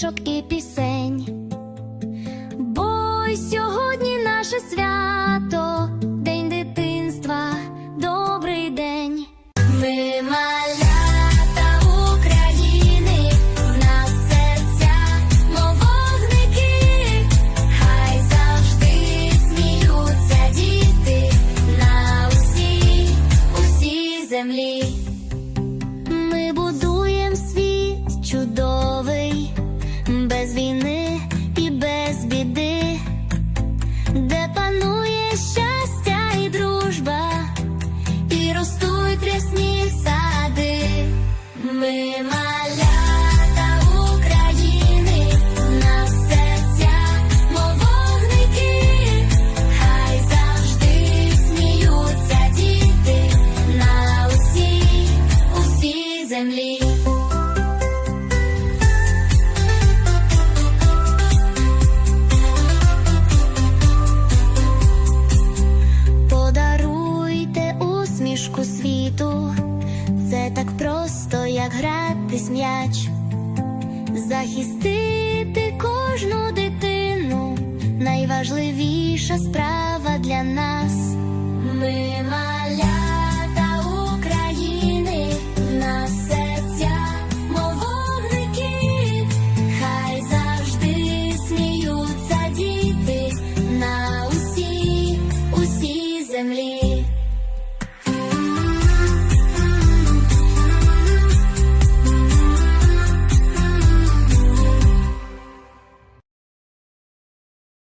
день. Бо й сьогодні наше свято, День дитинства, добрий день. Ми малята України, в серця, мов хай завжди сміються діти на усій землі. Так просто, як гратись м'яч, захистити кожну дитину найважливіша справа для нас.